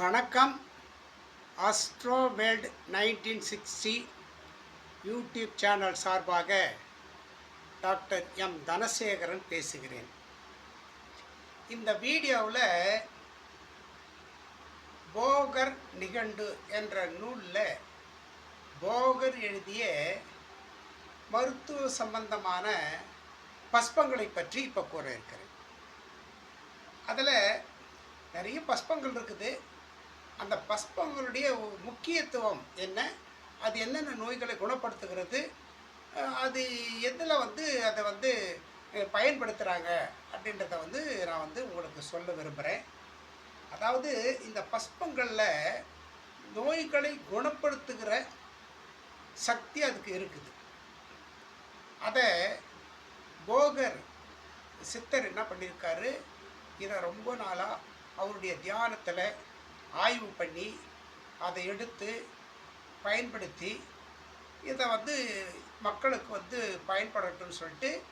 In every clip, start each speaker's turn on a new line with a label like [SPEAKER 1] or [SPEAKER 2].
[SPEAKER 1] வணக்கம். அஸ்ட்ரோமேல்ட் nineteen sixty YouTube channel சார்பாக டாக்டர் எம். தனசேகரன் பேசுகிறேன். இந்த வீடியோவில் போகர் நிகண்டு என்ற நூலில் போகர் எழுதிய மருத்துவ சம்பந்தமான பஸ்பங்களை பற்றி இப்போ கூற இருக்கிறேன். அதில் நிறைய பஸ்பங்கள் இருக்குது. அந்த பஸ்பங்களுடைய முக்கியத்துவம் என்ன? அது என்னென்ன நோய்களை குணப்படுத்துகிறது? அது எதில் வந்து அதை வந்து பயன்படுத்துகிறாங்க அப்படின்றத வந்து நான் வந்து உங்களுக்கு சொல்ல விரும்புகிறேன் அதாவது இந்த பஸ்பங்களில் நோய்களை குணப்படுத்துகிற சக்தி அதுக்கு இருக்குது. அதை போகர் சித்தர் என்ன பண்ணியிருக்காரு? இதை ரொம்ப நாளாக அவருடைய தியானத்தில் ஆய்வு பண்ணி அதை எடுத்து பயன்படுத்தி இதை வந்து மக்களுக்கு வந்து பயன்படட்டும்னு சொல்லிட்டு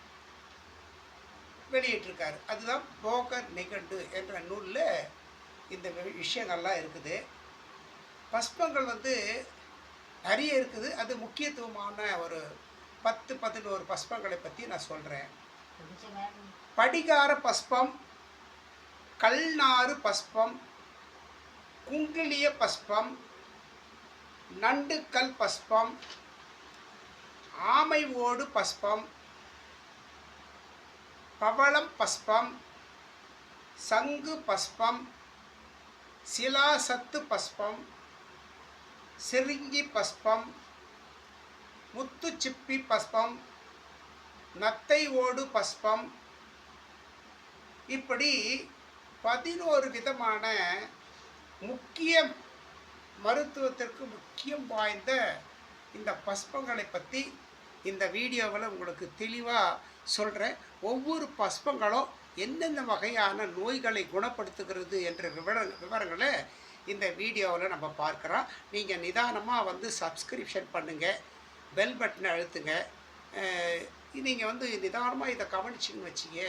[SPEAKER 1] வெளியிட்டிருக்காரு. அதுதான் போகர் நிகண்டு என்ற நூலில் இந்த விஷயங்கள்லாம் இருக்குது. பஸ்பங்கள் வந்து நிறைய இருக்குது. அது முக்கியத்துவமான ஒரு பத்து பதினோரு பஸ்பங்களை பற்றி நான் சொல்கிறேன் படிகார பஸ்பம் கல்நாறு பஸ்பம் குங்கிலிய பஸ்பம் நண்டுக்கல் பஸ்பம் ஆமை ஓடு பஸ்பம் பவளம் பஸ்பம் சங்கு பஸ்பம் சிலாசத்து பஸ்பம் சிரிங்கி பஸ்பம் முத்துச்சிப்பி பஸ்பம் நத்தை ஓடு பஸ்பம். இப்படி பதினோரு விதமான முக்கிய மருத்துவத்திற்கு முக்கியம் வாய்ந்த இந்த பஸ்பங்களை பற்றி இந்த வீடியோவில் உங்களுக்கு தெளிவாக சொல்கிறேன் ஒவ்வொரு பஸ்பங்களும் எந்தெந்த வகையான நோய்களை குணப்படுத்துகிறது என்ற விவர விவரங்களை இந்த வீடியோவில் நம்ம பார்க்குறோம். நீங்கள் நிதானமாக வந்து சப்ஸ்கிரிப்ஷன் பண்ணுங்கள் பெல் பட்டனை அழுத்துங்க. நீங்கள் வந்து நிதானமாக இதை கவனிச்சுன்னு வச்சிங்க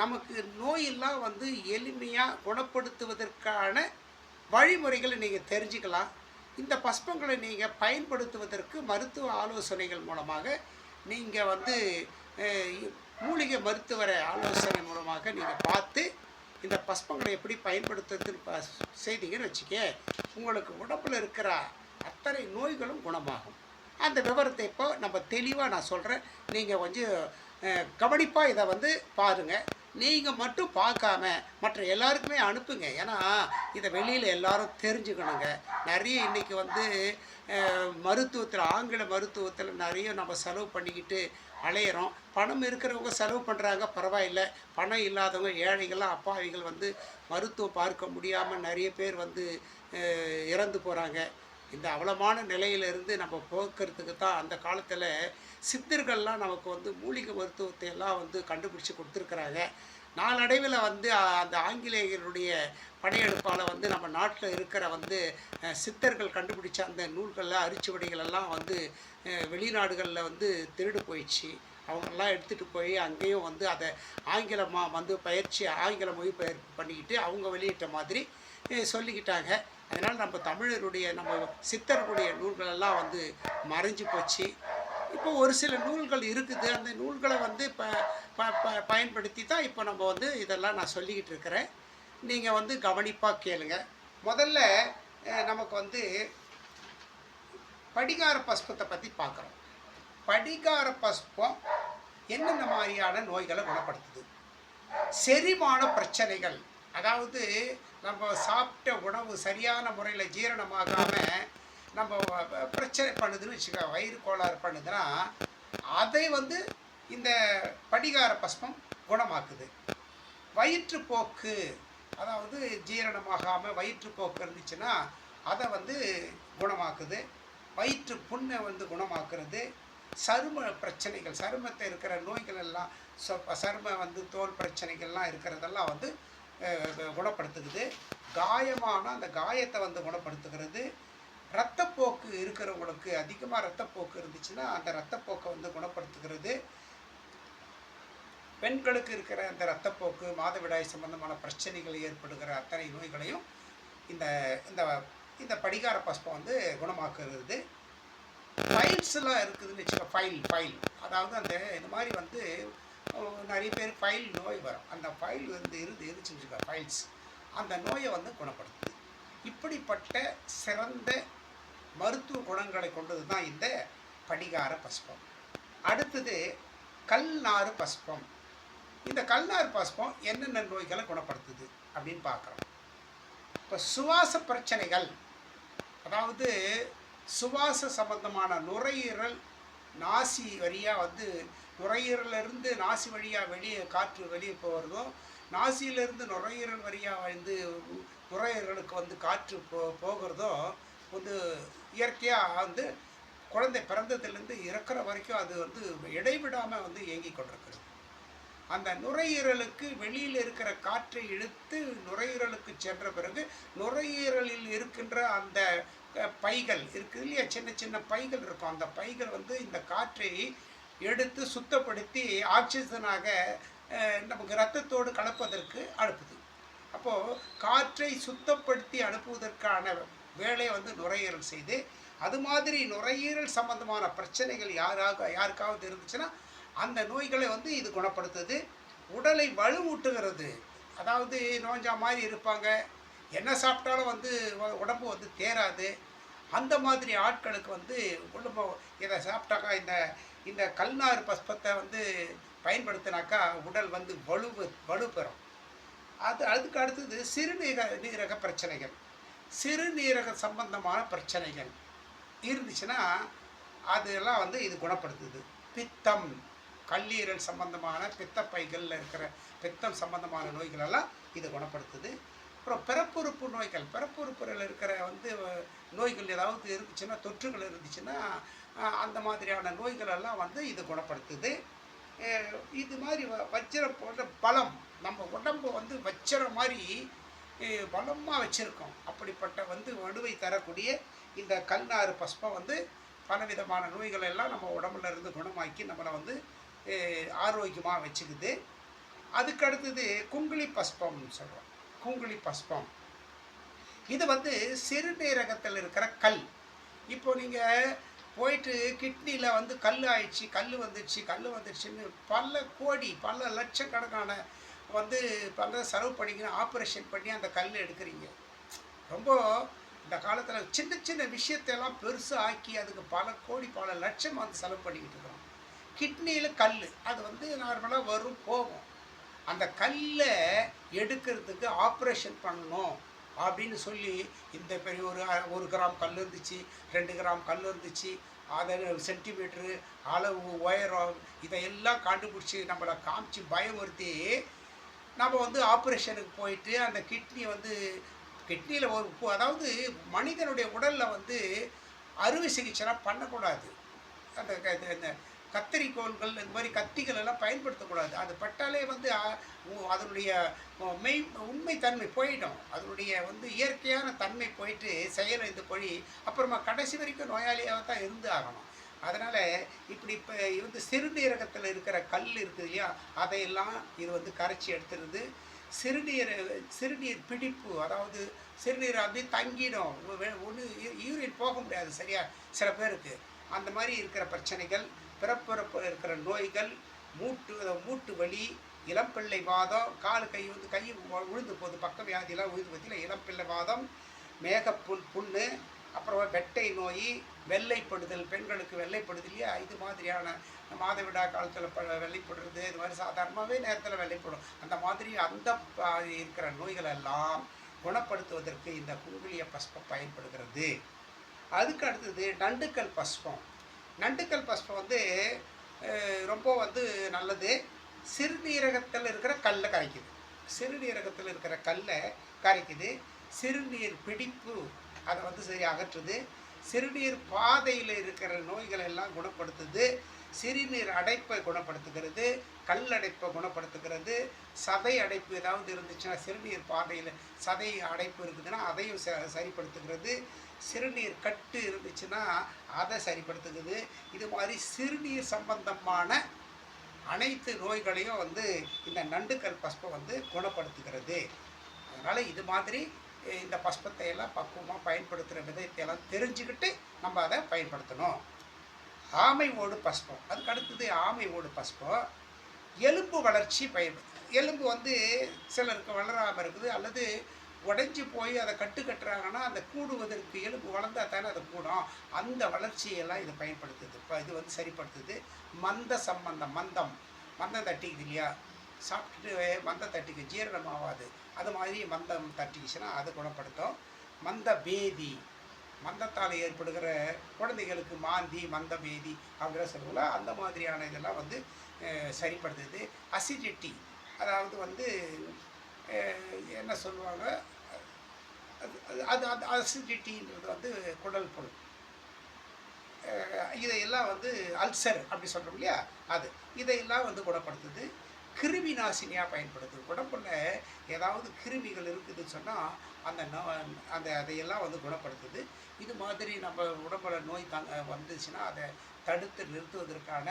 [SPEAKER 1] நமக்கு நோயெல்லாம் வந்து எளிமையாக குணப்படுத்துவதற்கான வழிமுறைகளை நீங்கள் தெரிஞ்சுக்கலாம். இந்த பஸ்பங்களை நீங்கள் பயன்படுத்துவதற்கு மருத்துவ ஆலோசனைகள் மூலமாக நீங்கள் வந்து மூலிகை மருத்துவரை ஆலோசனை மூலமாக நீங்கள் பார்த்து இந்த பஸ்பங்களை எப்படி பயன்படுத்துறதுன்னு ப செய்தீங்கன்னு வச்சுக்க உங்களுக்கு உடம்புல இருக்கிற அத்தனை நோய்களும் குணமாகும். அந்த விவரத்தை இப்போ நம்ம தெளிவாக நான் சொல்கிறேன் நீங்கள் கொஞ்சம் கவனிப்பாக இதை வந்து பாருங்கள் நீங்கள் மட்டும் பார்க்காம மற்ற எல்லாருக்குமே அனுப்புங்க. ஏன்னா இதை வெளியில் எல்லாரும் தெரிஞ்சுக்கணுங்க. நிறைய இன்றைக்கி வந்து மருத்துவத்தில் ஆங்கில மருத்துவத்தில் நிறைய நம்ம செலவு பண்ணிக்கிட்டு அலையிறோம். பணம் இருக்கிறவங்க செலவு பண்ணுறாங்க பரவாயில்ல. பணம் இல்லாதவங்க ஏழைகள்லாம் அப்பாவிகள் வந்து மருத்துவம் பார்க்க முடியாமல் நிறைய பேர் வந்து இறந்து போகிறாங்க இந்த அவலமான நிலையிலிருந்து நம்ம போக்குறதுக்கு தான் அந்த காலத்தில் சித்தர்கள்லாம் நமக்கு வந்து மூலிகை மருத்துவத்தை எல்லாம் வந்து கண்டுபிடிச்சி கொடுத்துருக்குறாங்க. நாளடைவில் வந்து அந்த ஆங்கிலேயர்களுடைய படையெடுப்பால் வந்து நம்ம நாட்டில் இருக்கிற வந்து சித்தர்கள் கண்டுபிடிச்ச அந்த நூல்களில் அரிச்சுவடிகள் எல்லாம் வந்து வெளிநாடுகளில் வந்து திருடு போயிடுச்சு. அவங்கெல்லாம் எடுத்துகிட்டு போய் அங்கேயும் வந்து அதை ஆங்கிலமாக வந்து பயிற்சி ஆங்கில மொழிபெயர்ப்பு பண்ணிக்கிட்டு அவங்க வெளியிட்ட மாதிரி சொல்லிக்கிட்டாங்க. அதனால் நம்ம தமிழருடைய நம்ம சித்தர்களுடைய நூல்களெல்லாம் வந்து மறைஞ்சு போச்சு. இப்போ ஒரு சில நூல்கள் இருக்குது. அந்த நூல்களை வந்து இப்போ ப ப- பயன்படுத்தி தான் இப்போ நம்ம வந்து இதெல்லாம் நான் சொல்லிக்கிட்டு இருக்கிறேன். நீங்கள் வந்து கவனிப்பாக கேளுங்க. முதல்ல நமக்கு வந்து படிகார பஸ்பத்தை பற்றி பார்க்குறோம் படிகார பஸ்பம் என்னென்ன மாதிரியான நோய்களை குணப்படுத்துது? செரிமான பிரச்சனைகள். அதாவது நம்ம சாப்பிட்ட உணவு சரியான முறையில் ஜீரணமாகாமல் நம்ம பிரச்சனை பண்ணுதுன்னு வச்சுக்க வயிறு கோளாறு பண்ணுதுன்னா அதை வந்து இந்த படிகார பஸ்மம் குணமாக்குது. வயிற்றுப்போக்கு அதாவது ஜீரணமாகாமல் வயிற்றுப்போக்கு இருந்துச்சுன்னா அதை வந்து குணமாக்குது. வயிற்று புண்ணை வந்து குணமாக்குறது. சரும பிரச்சனைகள் சருமத்தை இருக்கிற நோய்கள் எல்லாம் சரும வந்து தோல் பிரச்சனைகள்லாம் இருக்கிறதெல்லாம் வந்து குணப்படுத்துக்குது காயமான அந்த காயத்தை வந்து குணப்படுத்துகிறது. ரத்தப்போக்கு இருக்கிறவங்களுக்கு அதிகமாக ரத்தப்போக்கு இருந்துச்சுன்னா அந்த ரத்தப்போக்கை வந்து குணப்படுத்துகிறது. பெண்களுக்கு இருக்கிற அந்த ரத்தப்போக்கு மாதவிடாய் சம்பந்தமான பிரச்சனைகள் ஏற்படுகிற அத்தனை நோய்களையும் இந்த இந்த இந்த படிகார பஸ்பம் வந்து குணமாக்குறது ஃபைல்ஸ்லாம் இருக்குதுன்னு வச்சுக்கோ ஃபைல் ஃபைல். அதாவது அந்த இந்த மாதிரி வந்து நிறைய பேர் ஃபைல் நோய் வரும். அந்த ஃபைல் வந்து இருந்து இருந்துச்சுன்னு வச்சுக்கோ ஃபைல்ஸ். அந்த நோயை வந்து குணப்படுத்துது. இப்படிப்பட்ட சிறந்த மருத்துவ குணங்களை கொண்டது தான் இந்த படிகார பஸ்பம். அடுத்தது கல்நாறு பஸ்பம். இந்த கல்நாறு பஸ்பம் என்னென்ன நோய்களை குணப்படுத்துது அப்படின்னு பார்க்குறோம். இப்போ சுவாச பிரச்சனைகள் அதாவது சுவாச சம்பந்தமான நுரையீரல் நாசி வழியாக வந்து நுரையீரலிருந்து நாசி வழியாக வெளியே காற்று வெளியே போகிறதோ நாசியிலிருந்து நுரையீரல் வழியாக வந்து நுரையீரலுக்கு வந்து காற்று போ போகிறதோ வந்து இயற்கையாக வந்து குழந்தை பிறந்ததுலேருந்து இறக்குற வரைக்கும் அது வந்து இடைவிடாமல் வந்து இயங்கி கொண்டிருக்கிறது. அந்த நுரையீரலுக்கு வெளியில் இருக்கிற காற்றை இழுத்து நுரையீரலுக்கு சென்ற பிறகு நுரையீரலில் இருக்கின்ற அந்த பைகள் இருக்குது இல்லையா? சின்ன சின்ன பைகள் இருக்கும். அந்த பைகள் வந்து இந்த காற்றை எடுத்து சுத்தப்படுத்தி ஆக்சிஜனாக நமக்கு ரத்தத்தோடு கலப்பதற்கு அனுப்புது. அப்போது காற்றை சுத்தப்படுத்தி அனுப்புவதற்கான வேலையை வந்து நுரையீரல் செய்து அது மாதிரி நுரையீரல் சம்பந்தமான பிரச்சனைகள் யாராக யாருக்காவது இருந்துச்சுன்னா அந்த நோய்களை வந்து இது குணப்படுத்துது. உடலை வலுவூட்டுகிறது. அதாவது நோஞ்சா மாதிரி இருப்பாங்க. என்ன சாப்பிட்டாலும் வந்து உ- உடம்பு வந்து தேராது. அந்த மாதிரி ஆட்களுக்கு வந்து உடம்பு இதை சாப்பிட்டாக்கா இந்த இந்த கல்நாறு பஸ்பத்தை வந்து பயன்படுத்தினாக்கா உடல் வந்து வலுவு வலு பெறும் அது அதுக்கு அடுத்தது சிறுநீரக நீரக பிரச்சனைகள். சிறுநீரக சம்பந்தமான பிரச்சனைகள். இருந்துச்சுன்னா அதெல்லாம் வந்து இது குணப்படுத்துது. பித்தம் கல்லீரல் சம்பந்தமான பித்தப்பைகளில் இருக்கிற பித்தம் சம்பந்தமான நோய்களெல்லாம் இது குணப்படுத்துது. அப்புறம் பிறப்புறுப்பு நோய்கள் பிறப்புறுப்புகளில் இருக்கிற வந்து நோய்கள் ஏதாவது இருந்துச்சுன்னா தொற்றுகள் இருந்துச்சுன்னா அந்த மாதிரியான நோய்களெல்லாம் வந்து இது குணப்படுத்துது. இது மாதிரி வ- போன்ற பலம் நம்ம உடம்பு வந்து வச்சிரம் மாதிரி பலமாக வச்சுருக்கோம். அப்படிப்பட்ட வந்து வலுவை தரக்கூடிய இந்த கல்நாறு பஸ்பம் வந்து பலவிதமான நோய்கள் எல்லாம் நம்ம உடம்புல இருந்து குணமாக்கி நம்மளை வந்து ஆரோக்கியமாக வச்சுக்குது. அதுக்கு அடுத்தது குங்குளி பஸ்பம்னு சொல்கிறோம் குங்குளி பஸ்பம். இது வந்து சிறுநீரகத்தில் இருக்கிற கல். இப்போ நீங்கள் போயிட்டு கிட்னியில் வந்து கல் ஆயிடுச்சு கல் வந்துடுச்சு கல் வந்துடுச்சுன்னு பல கோடி பல லட்சக்கணக்கான வந்து பல செலவு பண்ணிக்கின்னு ஆப்ரேஷன் பண்ணி அந்த கல் எடுக்கிறீங்க. ரொம்ப இந்த காலத்தில் சின்ன சின்ன விஷயத்தையெல்லாம் பெருசாக ஆக்கி அதுக்கு பல கோடி பல லட்சம் வந்து செலவு பண்ணிக்கிட்டு இருக்கிறோம் கிட்னியில் கல் அது வந்து நார்மலாக வரும் போகும். அந்த கல்லை எடுக்கிறதுக்கு ஆப்ரேஷன் பண்ணணும் அப்படின்னு சொல்லி இந்த பெரிய ஒரு ஒரு கிராம் கல் இருந்துச்சு ரெண்டு கிராம் கல் இருந்துச்சு அதை சென்டிமீட்ரு அளவு உயரம் இதையெல்லாம் கண்டுபிடிச்சி நம்மளை காமிச்சு பயமுறுத்தி நம்ம வந்து ஆப்ரேஷனுக்கு போயிட்டு அந்த கிட்னி வந்து கிட்னியில் ஒரு அதாவது மனிதனுடைய உடலில் வந்து அறுவை சிகிச்சைலாம் பண்ணக்கூடாது. அந்த இந்த கத்தரிக்கோள்கள் இந்த மாதிரி கத்திகள் எல்லாம் பயன்படுத்தக்கூடாது. அது பட்டாலே வந்து அதனுடைய மெய் மெய் உண்மைத்தன்மை போயிடும். அதனுடைய வந்து இயற்கையான தன்மை போயிட்டு செயல் இந்த போய் அப்புறமா கடைசி வரைக்கும் நோயாளியாக தான் இருந்து ஆகணும். அதனால் இப்படி இப்போ வந்து சிறுநீரகத்தில் இருக்கிற கல் இருக்குது இல்லையா? அதையெல்லாம் இது வந்து கரைச்சி எடுத்துருது சிறுநீர் சிறுநீர் பிடிப்பு அதாவது சிறுநீர் அப்படி தங்கிடும். ஒன்று யூரின் போக முடியாது சரியா? சில பேருக்கு. அந்த மாதிரி இருக்கிற பிரச்சனைகள் பிறப்பிறப்பு இருக்கிற நோய்கள் மூட்டு மூட்டு வலி இளம்பிள்ளை வாதம் கால் கை வந்து கை உழுந்து போகுது பக்க வியாதியெல்லாம் உழுந்து பார்த்தீங்கன்னா இளம்பிள்ளை வாதம் மேகப்புண் புண்ணு அப்புறம் வெட்டை நோய் வெள்ளைப்படுதல் பெண்களுக்கு வெள்ளைப்படுது இல்லையா? இது மாதிரியான மாதவிடா காலத்தில் ப வெள்ளைப்படுறது இது மாதிரி சாதாரணமாகவே நேரத்தில் வெள்ளைப்படும். அந்த மாதிரி அந்த இருக்கிற நோய்கள் எல்லாம் குணப்படுத்துவதற்கு இந்த குங்குளிய பஸ்பம் பயன்படுகிறது. அதுக்கு அடுத்தது நண்டுக்கல் பஸ்பம். நண்டுக்கல் பஸ்பம் வந்து ரொம்ப வந்து நல்லது. சிறுநீரகத்தில் இருக்கிற கல்லை கரைக்குது. சிறுநீரகத்தில் இருக்கிற கல்லை கரைக்குது. சிறுநீர் பிடிப்பு அதை வந்து சரி அகற்றுது. சிறுநீர் பாதையில் இருக்கிற நோய்களை எல்லாம் குணப்படுத்துது. சிறுநீர் அடைப்பை குணப்படுத்துகிறது. கல் அடைப்பை குணப்படுத்துகிறது. சதை அடைப்பு ஏதாவது இருந்துச்சுன்னா சிறுநீர் பாதையில் சதை அடைப்பு இருக்குதுன்னா அதையும் ச சரிப்படுத்துகிறது. சிறுநீர் கட்டு இருந்துச்சுன்னா அதை சரிப்படுத்துகிறது. இது மாதிரி சிறுநீர் சம்பந்தமான அனைத்து நோய்களையும் வந்து இந்த நண்டுக்கல் பஸ்பம் வந்து குணப்படுத்துகிறது. அதனால் இது மாதிரி இந்த பஸ்பத்தை எல்லாம் பக்குவமாக பயன்படுத்துகிற விதத்தை எல்லாம் தெரிஞ்சுக்கிட்டு நம்ம அதை பயன்படுத்தணும். ஆமை ஓடு பஸ்பம் அதுக்கு அடுத்தது ஆமை ஓடு பஸ்பம் எலும்பு வளர்ச்சி பயிர் எலும்பு வந்து சிலருக்கு வளராமல் இருக்குது. அல்லது உடஞ்சி போய் அதை கட்டு கட்டுறாங்கன்னா அந்த கூடுவதற்கு எலும்பு வளர்ந்தால் தானே அது கூடும். அந்த வளர்ச்சியெல்லாம் இது பயன்படுத்துது. இப்போ இது வந்து சரிப்படுத்துது. மந்த சம்பந்தம் மந்தம். மந்தம் தட்டிக்குது இல்லையா? சாப்பிட்டுட்டு மந்தம் தட்டிக்கு. ஜீரணமாகாது. அது மாதிரி மந்தம் தட்டிக்கிச்சுன்னா அது குணப்படுத்தும். மந்த பேதி. மந்தத்தால் ஏற்படுகிற குழந்தைகளுக்கு மாந்தி மந்த பேதி அப்படிலாம் சொல்லுவோம்ல அந்த மாதிரியான இதெல்லாம் வந்து சரிப்படுத்துது. அசிடிட்டி. அதாவது வந்து என்ன சொல்லுவாங்க? அது அது- அது அசிடிட்டின்றது வந்து குடல் புழு இதையெல்லாம் வந்து அல்சர் அப்படி சொல்கிறோம் இல்லையா? அது. இதையெல்லாம் வந்து குணப்படுத்துது. கிருமி நாசினியாக பயன்படுது. உடம்புல ஏதாவது கிருமிகள் இருக்குதுன்னு சொன்னால் அந்த நோ- அந்த அதையெல்லாம் வந்து குணப்படுத்துது. இது மாதிரி நம்ம உடம்புல நோய் தாங்க வந்துச்சுன்னா அதை தடுத்து நிறுத்துவதற்கான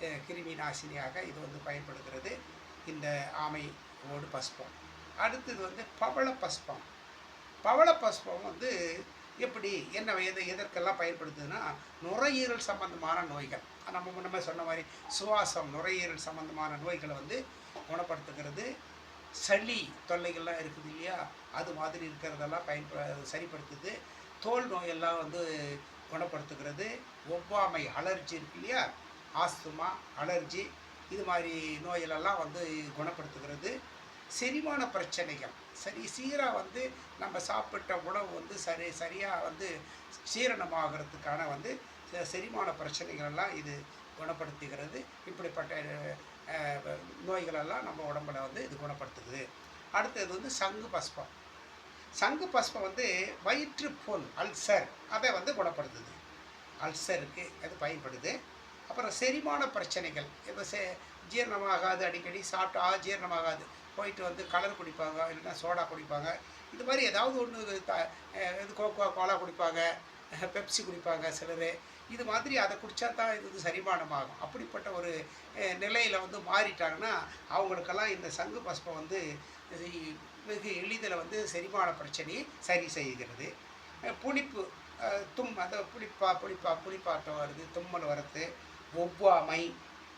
[SPEAKER 1] கிருமி நாசினியாக இது வந்து பயன்படுகிறது. இந்த ஆமை ஓடு பஸ்பம். அடுத்தது வந்து பவள பஸ்பம். பவள பஸ்பம் வந்து எப்படி என்ன எது எதற்கெல்லாம் பயன்படுத்துதுன்னா நுரையீரல் சம்பந்தமான நோய்கள். நம்ம முன்னமே சொன்ன மாதிரி சுவாசம் நுரையீரல் சம்பந்தமான நோய்களை வந்து குணப்படுத்துகிறது. சளி தொல்லைகள்லாம் இருக்குது இல்லையா? அது மாதிரி இருக்கிறதெல்லாம் பயன்ப சரிப்படுத்துது. தோல் நோயெல்லாம் வந்து குணப்படுத்துகிறது. ஒவ்வாமை அலர்ஜி இருக்கு இல்லையா? ஆஸ்துமா அலர்ஜி இது மாதிரி நோய்களெல்லாம் வந்து குணப்படுத்துகிறது. செரிமான பிரச்சனைகள். சரி சீராக வந்து நம்ம சாப்பிட்ட உணவு வந்து சரி சரியாக வந்து சீரணமாகிறதுக்கான வந்து செரிமான பிரச்சனைகள் எல்லாம் இது குணப்படுத்துகிறது. இப்படிப்பட்ட நோய்களெல்லாம் நம்ம உடம்புல வந்து இது குணப்படுத்துது. அடுத்தது வந்து சங்கு பஸ்பம். சங்கு பஸ்பம் வந்து வயிற்றுப்புண் அல்சர் அதை வந்து குணப்படுத்துது. அல்சருக்கு அது பயன்படுது. அப்புறம் செரிமான பிரச்சனைகள். இப்போ செ ஜீரணமாகாது அடிக்கடி சாப்பிட்டா ஜீரணமாகாது. போயிட்டு வந்து கலர் குடிப்பாங்க இல்லைன்னா சோடா குடிப்பாங்க. இது மாதிரி ஏதாவது ஒன்று த இது கோகோ கோலா குடிப்பாங்க பெப்சி குடிப்பாங்க சிலர். இது மாதிரி அதை குடித்தா தான் இது வந்து சரிமானமாகும். அப்படிப்பட்ட ஒரு நிலையில் வந்து மாறிட்டாங்கன்னா அவங்களுக்கெல்லாம் இந்த சங்கு பஸ்பம் வந்து மிக வெகு எளிதில் வந்து செரிமான பிரச்சனையை சரி செய்கிறது. புளிப்பு தும் அந்த புளிப்பா புளிப்பா புளிப்பாட்டம் வருது தும்மல் வர்றது ஒவ்வாமை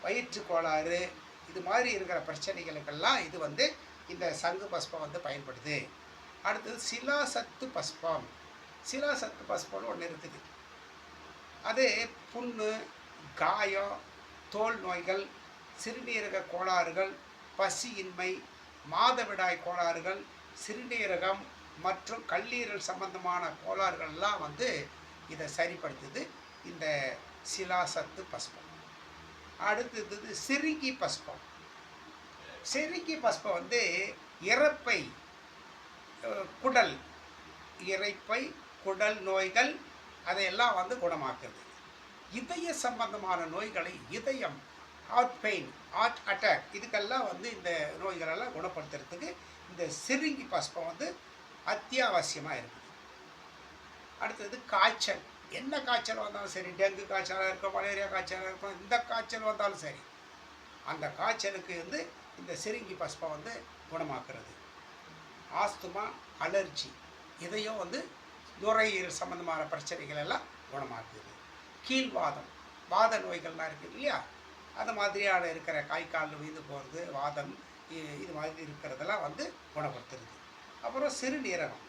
[SPEAKER 1] வயிற்று கோளாறு இது மாதிரி இருக்கிற பிரச்சனைகளுக்கெல்லாம் இது வந்து இந்த சங்கு பஸ்பம் வந்து பயன்படுது. அடுத்தது சிலாசத்து பஸ்பம். சிலாசத்து பஸ்பம்னு ஒன்று இருக்குது. அது புண்ணு காயம் தோல் நோய்கள் சிறுநீரக கோளாறுகள் பசியின்மை மாதவிடாய் கோளாறுகள் சிறுநீரகம் மற்றும் கல்லீரல் சம்பந்தமான கோளாறுகள்லாம் வந்து இதை சரிப்படுத்துது இந்த சிலாசத்து பஸ்பம். அடுத்தது சிறுகி பஸ்பம். சிறுக்கி பஸ்பம் வந்து இறப்பை குடல் இறைப்பை குடல் நோய்கள் அதையெல்லாம் வந்து குணமாக்குது இதய சம்பந்தமான நோய்களை இதயம் ஹார்ட் பெயின் ஹார்ட் அட்டாக் இதுக்கெல்லாம் வந்து இந்த நோய்களெல்லாம் குணப்படுத்துறதுக்கு இந்த சிறுங்கி பஸ்பம் வந்து அத்தியாவசியமாக இருக்குது. அடுத்தது காய்ச்சல். என்ன காய்ச்சல் வந்தாலும் சரி டெங்கு காய்ச்சலாக இருக்கும் மலேரியா காய்ச்சலாக இருக்கும் இந்த காய்ச்சல் வந்தாலும் சரி அந்த காய்ச்சலுக்கு வந்து இந்த சிறுங்கி பஸ்பம் வந்து குணமாக்குறது. ஆஸ்துமா அலர்ஜி இதையும் வந்து நுரையீரல் சம்மந்தமான பிரச்சனைகள் எல்லாம் குணமாக்குது. கீழ்வாதம் வாத நோய்கள்லாம் இருக்குது இல்லையா? அது மாதிரியான இருக்கிற காய் கால் வீந்து போகிறது வாதம் இது மாதிரி இருக்கிறதெல்லாம் வந்து குணப்படுத்துறது. அப்புறம் சிறுநீரகம்.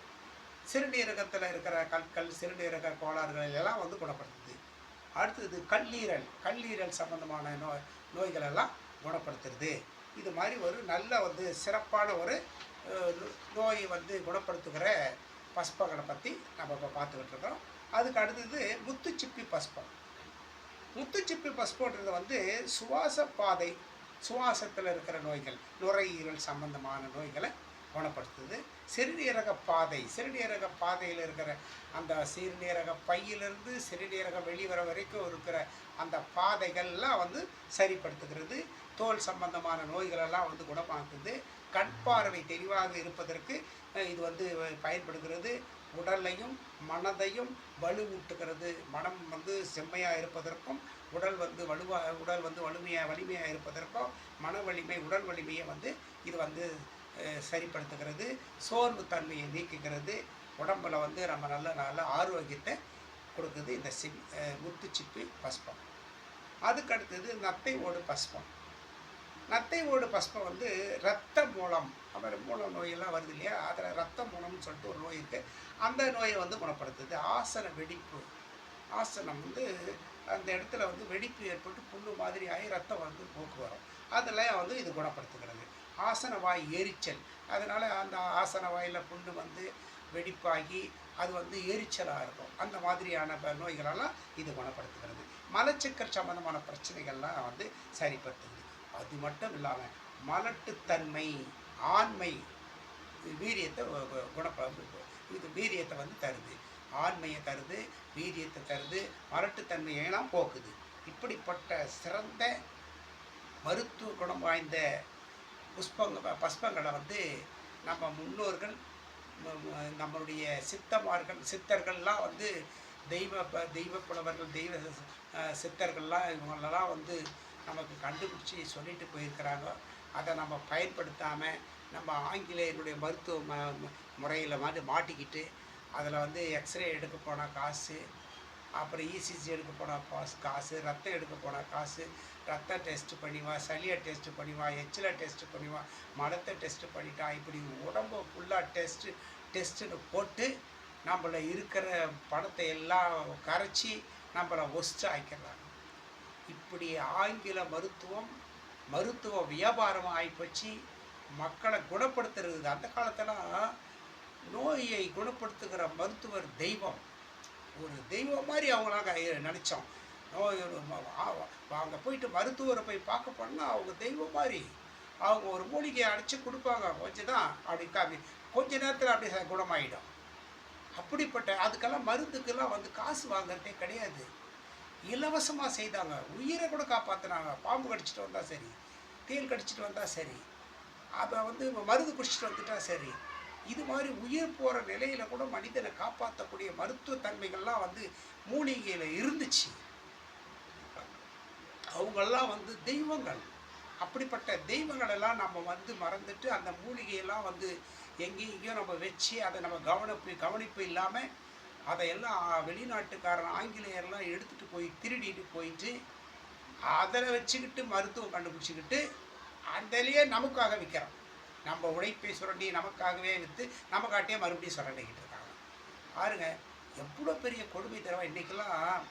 [SPEAKER 1] சிறுநீரகத்தில் இருக்கிற கற்கள் சிறுநீரக கோளாறுகள் எல்லாம் வந்து குணப்படுத்துது. அடுத்தது கல்லீரல். கல்லீரல் சம்பந்தமான நோய் நோய்கள் எல்லாம் குணப்படுத்துறது. இது மாதிரி ஒரு நல்ல வந்து சிறப்பான ஒரு நோ- நோயை வந்து குணப்படுத்துகிற பஸ்பங்களை பற்றி நம்ம இப்போ பார்த்துக்கிட்டு இருக்கோம் அதுக்கு அடுத்தது முத்துச்சிப்பி பஸ்பம். முத்துச்சிப்பி பஸ்போன்றது வந்து சுவாச பாதை சுவாசத்தில் இருக்கிற நோய்கள் நுரையீரல் சம்பந்தமான நோய்களை குணப்படுத்துது சிறுநீரக பாதை சிறுநீரக பாதையில் இருக்கிற அந்த சிறுநீரக பையிலிருந்து சிறுநீரகம் வெளிவர வரைக்கும் இருக்கிற அந்த பாதைகள்லாம் வந்து சரிப்படுத்துகிறது. தோல் சம்பந்தமான நோய்களெல்லாம் வந்து குணமாக்குது. கண் பார்வை தெளிவாக இருப்பதற்கு இது வந்து பயன்படுகிறது. உடலையும் மனதையும் வலுவூட்டுகிறது. மனம் வந்து செம்மையாக இருப்பதற்கும் உடல் வந்து வலுவாக உடல் வந்து வலிமையாக வலிமையாக இருப்பதற்கும் மன வலிமை உடல் வலிமையை வந்து இது வந்து சரிப்படுத்துகிறது. சோர்வு தன்மையை நீக்குகிறது. உடம்புல வந்து நம்ம நல்ல நல்ல ஆரோக்கியத்தை கொடுக்குது இந்த சிப் முத்து சிப்பி பஸ்பம். அதுக்கு அடுத்தது நத்தை ஓடு பஸ்பம். நத்தை ஓடு பஸ்பம் வந்து ரத்த மூலம் அவர் மூல நோயெல்லாம் வருது இல்லையா? அதில் ரத்த மூலம்னு சொல்லிட்டு ஒரு நோய் இருக்குது அந்த நோயை வந்து குணப்படுத்துது. ஆசன வெடிப்பு. ஆசனம் வந்து அந்த இடத்துல வந்து வெடிப்பு ஏற்பட்டு புண்ணு மாதிரி ஆகி ரத்தம் வந்து போக்கு வரும். அதெல்லாம் வந்து இது குணப்படுத்துகிறது. ஆசன வாய் எரிச்சல் அதனால் அந்த ஆசன வாயில் புண்ணு வந்து வெடிப்பாகி அது வந்து எரிச்சலாக இருக்கும். அந்த மாதிரியான நோய்களெல்லாம் இது குணப்படுத்துகிறது. மலச்சிக்கல் சம்மந்தமான பிரச்சனைகள்லாம் வந்து சரிப்படுத்துது அது மட்டும் இல்லாமல் மலட்டுத்தன்மை ஆண்மை வீரியத்தை குணப்படுத்து குணப்ப இது வீரியத்தை வந்து தருது. ஆண்மையை தருது வீரியத்தை தருது மலட்டுத்தன்மையெல்லாம் போக்குது. இப்படிப்பட்ட சிறந்த மருத்துவ குணம் வாய்ந்த புஷ்பங்க பஸ்பங்களை வந்து நம்ம முன்னோர்கள் நம்மளுடைய சித்தமார்கள் சித்தர்கள்லாம் வந்து தெய்வ தெய்வ புலவர்கள் தெய்வ சித்தர்கள்லாம் இவங்களெல்லாம் வந்து நமக்கு கண்டுபிடிச்சி சொல்லிட்டு போயிருக்கிறாங்க. அதை நம்ம பயன்படுத்தாமல் நம்ம ஆங்கிலேயருடைய மருத்துவ ம முறையில் வந்து மாட்டிக்கிட்டு அதில் வந்து எக்ஸ்ரே எடுக்க போனால் காசு அப்புறம் இசிஜி எடுக்க போனால் காசு காசு ரத்தம் எடுக்க போனால் காசு ரத்தம் டெஸ்ட் பண்ணிவா சளியை டெஸ்ட் பண்ணிவா எச்சலை டெஸ்ட் பண்ணிவா மலத்தை டெஸ்ட் பண்ணிட்டா இப்படி உடம்பு ஃபுல்லாக டெஸ்ட்டு டெஸ்ட்டுன்னு போட்டு நம்மளை இருக்கிற பணத்தை எல்லாம் கரைச்சி நம்மளை ஒஸ்ட்டு ஆக்கிடுறாங்க. இப்படி ஆங்கில மருத்துவம் மருத்துவ வியாபாரம் ஆகிப்போச்சு மக்களை குணப்படுத்துறது அந்த காலத்தில் நோயை குணப்படுத்துகிற மருத்துவர் தெய்வம். ஒரு தெய்வம் மாதிரி அவங்களாக நினச்சோம். அங்கே போயிட்டு மருத்துவரை போய் பார்க்க போனால் அவங்க தெய்வம் மாதிரி. அவங்க ஒரு மூலிகையை அடித்து கொடுப்பாங்க. கொஞ்சம் தான் அப்படி காப்பி கொஞ்ச நேரத்தில் அப்படியே குணமாயிடும். அப்படிப்பட்ட அதுக்கெல்லாம் மருந்துக்கெல்லாம் வந்து காசு வாங்குறதே கிடையாது. இலவசமாக செய்தாங்க. உயிரை கூட காப்பாற்றினாங்க பாம்பு கடிச்சிட்டு வந்தால் சரி தேல் கடிச்சிட்டு வந்தால் சரி அதை வந்து மருந்து குடிச்சிட்டு வந்துட்டா சரி. இது மாதிரி உயிர் போகிற நிலையில் கூட மனிதனை காப்பாற்றக்கூடிய மருத்துவ தன்மைகள்லாம் வந்து மூலிகையில் இருந்துச்சு. அவங்கெல்லாம் வந்து தெய்வங்கள். அப்படிப்பட்ட தெய்வங்கள் எல்லாம் நம்ம வந்து மறந்துட்டு அந்த மூலிகையெல்லாம் வந்து எங்கேயும் எங்கேயும் நம்ம வச்சு அதை நம்ம கவனிப்பு கவனிப்பு இல்லாமல் அதையெல்லாம் வெளிநாட்டுக்காரன் ஆங்கிலேயர்லாம் எடுத்துகிட்டு போய் திருடிட்டு போயிட்டு அதில் வச்சுக்கிட்டு மருத்துவம் கண்டுபிடிச்சிக்கிட்டு அதிலேயே நமக்காக விற்கிறோம் நம்ம உழைப்பை சுரண்டி நமக்காகவே விற்று நமக்காட்டியே மறுபடியும் சுரண்டிக்கிட்டு இருக்காங்க. பாருங்க எவ்வளோ பெரிய கொடுமை தரவா இன்றைக்கெல்லாம்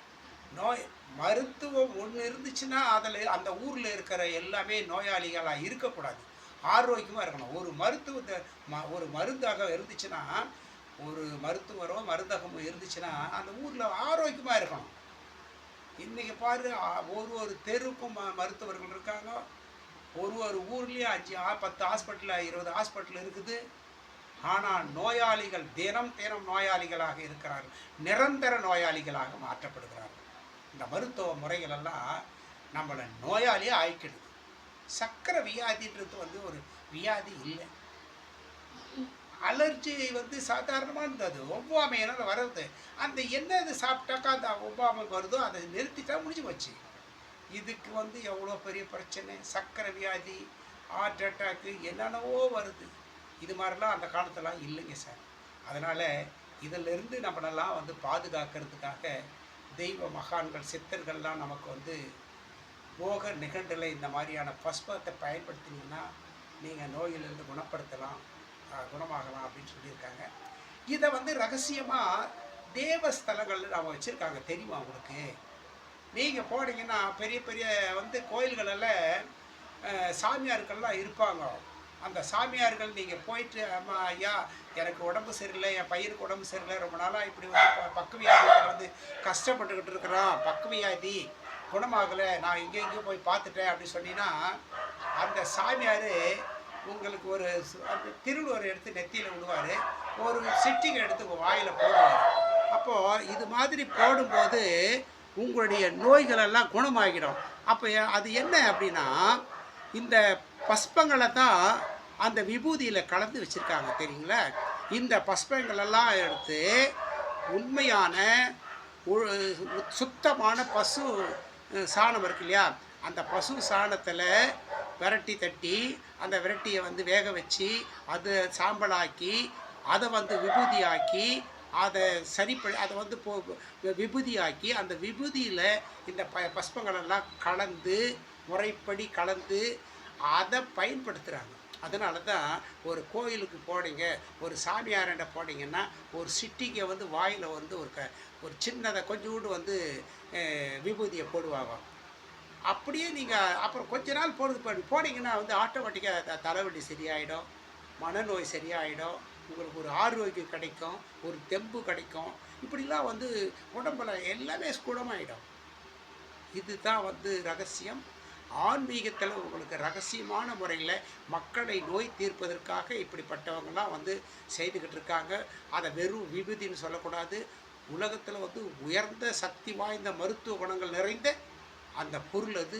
[SPEAKER 1] நோய் மருத்துவம் ஒன்று இருந்துச்சுன்னா அதில் அந்த ஊரில் இருக்கிற எல்லாமே நோயாளிகளாக இருக்கக்கூடாது. ஆரோக்கியமாக இருக்கணும். ஒரு மருத்துவத்தை ம ஒரு மருந்தாக இருந்துச்சுன்னா ஒரு மருத்துவரோ மருந்தகமோ இருந்துச்சுன்னா அந்த ஊரில் ஆரோக்கியமாக இருக்கணும். இன்றைக்கி பாரு ஒரு ஒரு தெருவுக்கும் ம- மருத்துவர்கள் இருக்காங்க. ஒரு ஒரு ஊர்லேயும் அஞ்சு பத்து ஹாஸ்பிட்டலில் இருபது ஹாஸ்பிட்டல் இருக்குது. ஆனால் நோயாளிகள் தினம் தினம் நோயாளிகளாக இருக்கிறார்கள். நிரந்தர நோயாளிகளாக மாற்றப்படுகிறார்கள். இந்த மருத்துவ முறைகளெல்லாம் நம்மளை நோயாளியே ஆயிக்கிடுது சக்கரை வியாதின்றது வந்து ஒரு வியாதி இல்லை. அலர்ஜி வந்து சாதாரணமானது அது ஒவ்வாமையினால் வர்றது. அந்த என்ன இது சாப்பிட்டாக்கா அந்த ஒவ்வாமை வருதோ அதை நிறுத்திட்டா முடிஞ்சு போச்சு. இதுக்கு வந்து எவ்வளோ பெரிய பிரச்சனை? சக்கரை வியாதி ஹார்ட் அட்டாக்கு என்னென்னவோ வருது. இது மாதிரிலாம் அந்த காலத்துலாம் இல்லைங்க சார். அதனால் இதிலிருந்து நம்மளெல்லாம் வந்து பாதுகாக்கிறதுக்காக தெய்வ மகான்கள் சித்தர்கள்லாம் நமக்கு வந்து போக நிகண்டில் இந்த மாதிரியான பஸ்பத்தை பயன்படுத்தினீங்கன்னா நீங்கள் நோயிலிருந்து குணப்படுத்தலாம் குணமாகலாம் அப்படின்னு சொல்லியிருக்காங்க. இதை வந்து ரகசியமாக தேவஸ்தலங்கள் நம்ம வச்சுருக்காங்க. தெரியுமா உங்களுக்கு? நீங்கள் போனீங்கன்னா பெரிய பெரிய வந்து கோயில்களெல்லாம் சாமியார்கள்லாம் இருப்பாங்க. அந்த சாமியார்கள் நீங்கள் போயிட்டு அம்மா ஐயா எனக்கு உடம்பு சரியில்லை என் பையனுக்கு உடம்பு சரியில்லை ரொம்ப நாளாக இப்படி வந்து ப- வந்து கஷ்டப்பட்டுக்கிட்டு இருக்கிறான். பக்குவியாதி குணமாகலை. நான் இங்கே இங்கே போய் பார்த்துட்டேன் அப்படின்னு சொன்னீங்கன்னா அந்த சாமியார் உங்களுக்கு ஒரு அந்த திருவள்ளுவர் எடுத்து நெத்தியில் விடுவார். ஒரு சிட்டிகை எடுத்து உங்கள் வாயில் போடுவார். அப்போது இது மாதிரி போடும்போது உங்களுடைய நோய்களெல்லாம் குணமாகிடும். அப்போ அது என்ன அப்படின்னா இந்த பஸ்பங்களை தான் அந்த விபூதியில் கலந்து வச்சுருக்காங்க தெரியுங்களா? இந்த பஸ்பங்களெல்லாம் எடுத்து உண்மையான சுத்தமான பசு சாணம் இருக்கு இல்லையா? அந்த பசு சாணத்தில் விரட்டி தட்டி அந்த விரட்டியை வந்து வேக வச்சு அதை சாம்பலாக்கி அதை வந்து விபூதியாக்கி அதை சரிப்ப அதை வந்து போ விபூதியாக்கி அந்த விபூதியில் இந்த ப பஸ்பங்களெல்லாம் கலந்து முறைப்படி கலந்து அதை பயன்படுத்துகிறாங்க அதனால தான் ஒரு கோயிலுக்கு போனீங்க ஒரு சாமியார்கிட்ட போனீங்கன்னா ஒரு சிட்டிக்கு வந்து வாயில் வந்து ஒரு க ஒரு சின்னதை கொஞ்சோண்டு வந்து விபூதியை போடுவாங்க. அப்படியே நீங்கள் அப்புறம் கொஞ்ச நாள் போனது போனீங்கன்னா வந்து ஆட்டோமேட்டிக்காக த தலைவலி சரியாயிடும் மனநோய் சரியாயிடும் உங்களுக்கு ஒரு ஆரோக்கியம் கிடைக்கும் ஒரு தெம்பு கிடைக்கும். இப்படிலாம் வந்து உடம்புல எல்லாமே குணமாயிடும் இதுதான் வந்து ரகசியம். ஆன்மீகத்தில் உங்களுக்கு ரகசியமான முறையில் மக்களை நோய் தீர்ப்பதற்காக இப்படிப்பட்டவங்கலாம் வந்து செய்துக்கிட்டு இருக்காங்க அதை வெறும் விபூதின்னு சொல்லக்கூடாது. உலகத்தில் வந்து உயர்ந்த சக்தி வாய்ந்த மருத்துவ குணங்கள் நிறைந்த அந்த பொருள் அது.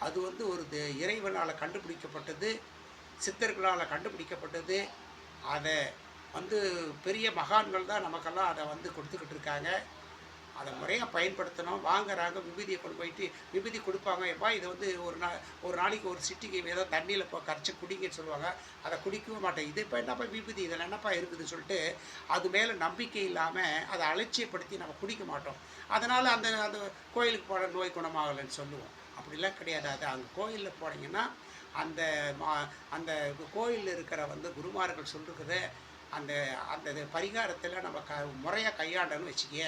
[SPEAKER 1] அது வந்து ஒரு இறைவனால் கண்டுபிடிக்கப்பட்டது. சித்தர்களால் கண்டுபிடிக்கப்பட்டது. அதை வந்து பெரிய மகான்கள் தான் நமக்கெல்லாம் அதை வந்து கொடுத்துக்கிட்டு இருக்காங்க அதை முறையாக பயன்படுத்தணும். வாங்குறாங்க விபூதியை கொண்டு போயிட்டு விபூதி கொடுப்பாங்க. எப்பா இதை வந்து ஒரு நாள் ஒரு நாளைக்கு ஒரு சிட்டிக்கு ஏதோ தண்ணியில் இப்போ கரைச்சி குடிங்கன்னு சொல்லுவாங்க. அதை குடிக்கவே மாட்டேன். இது இப்போ என்னப்பா விபூதி? இதில் என்னப்பா இருக்குதுன்னு சொல்லிட்டு அது மேலே நம்பிக்கை இல்லாமல் அதை அலட்சியப்படுத்தி நம்ம குடிக்க மாட்டோம். அதனால் அந்த அந்த கோயிலுக்கு போன நோய் குணமாகலைன்னு சொல்லுவோம். அப்படிலாம் கிடையாது. அது அங்கே கோயிலில் போனீங்கன்னா அந்த மா அந்த கோயிலில் இருக்கிற வந்து குருமார்கள் சொல்லுறத அந்த அந்த இது பரிகாரத்தில் நம்ம க முறையாக கையாண்டோன்னு வச்சுக்கிய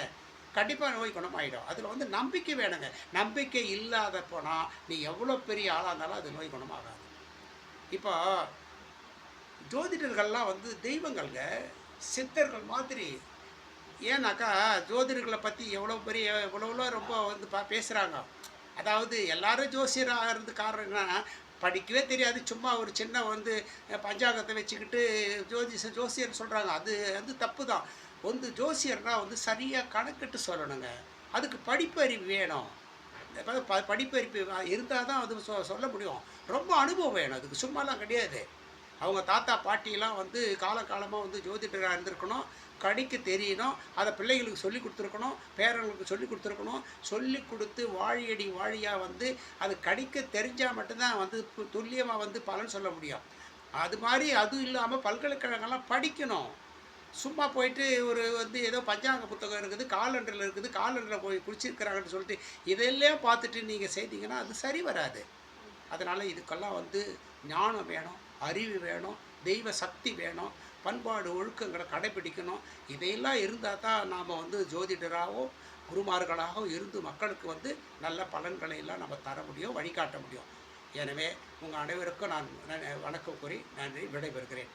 [SPEAKER 1] கண்டிப்பாக நோய் குணமாயிடும். அதில் வந்து நம்பிக்கை வேணுங்க. நம்பிக்கை இல்லாத போனால் நீ எவ்வளோ பெரிய ஆளாக இருந்தாலும் அது நோய் குணமாகாது. இப்போ ஜோதிடர்கள்லாம் வந்து தெய்வங்கள்ங்க சித்தர்கள் மாதிரி. ஏன்னாக்கா ஜோதிடர்களை பற்றி எவ்வளோ பெரிய எவ்வளோ ரொம்ப வந்து பா பேசுகிறாங்க அதாவது எல்லாரும் ஜோசியராகிறது காரணம்னா காரணம் படிக்கவே தெரியாது. சும்மா ஒரு சின்ன வந்து பஞ்சாங்கத்தை வச்சுக்கிட்டு ஜோதிஷ ஜோசியர்னு சொல்கிறாங்க அது வந்து தப்பு தான். வந்து ஜோசியர்னா வந்து சரியாக கணக்கிட்டு சொல்லணுங்க. அதுக்கு படிப்பறிவு வேணும். படிப்பறிப்பு ப படிப்பறிவு இருந்தால் தான் அது சொ சொல்ல முடியும். ரொம்ப அனுபவம் வேணும். அதுக்கு சும்மாலாம் கிடையாது. அவங்க தாத்தா பாட்டியெல்லாம் வந்து காலகாலமாக வந்து ஜோதிடராக இருந்திருக்கணும். கணிக்க தெரியணும். அதை பிள்ளைகளுக்கு சொல்லி கொடுத்துருக்கணும். பேரங்களுக்கு சொல்லி கொடுத்துருக்கணும். சொல்லி கொடுத்து வாழியடி வாழியாக வந்து அது கணிக்க தெரிஞ்சால் மட்டும்தான் வந்து துல்லியமாக வந்து பலன் சொல்ல முடியும். அது மாதிரி அதுவும் இல்லாமல் பல்கலைக்கழகங்கள்லாம் படிக்கணும். சும்மா போயிட்டு ஒரு வந்து ஏதோ பஞ்சாங்க புத்தகம் இருக்குது காலண்டரில் இருக்குது காலண்டரில் போய் குடிச்சிருக்கிறாங்கன்னு சொல்லிட்டு இதெல்லாம் பார்த்துட்டு நீங்கள் செய்தீங்கன்னா அது சரி வராது. அதனால் இதுக்கெல்லாம் வந்து ஞானம் வேணும் அறிவு வேணும் தெய்வ சக்தி வேணும் பண்பாடு ஒழுக்கங்களை கடைபிடிக்கணும். இதையெல்லாம் இருந்தால் தான் நாம் வந்து ஜோதிடராகவும் குருமார்களாகவும் இருந்து மக்களுக்கு வந்து நல்ல பலன்களை எல்லாம் நம்ம தர முடியும் வழிகாட்ட முடியும். எனவே உங்கள் அனைவருக்கும் நான் வணக்கம் கூறி நன்றி விடைபெறுகிறேன்.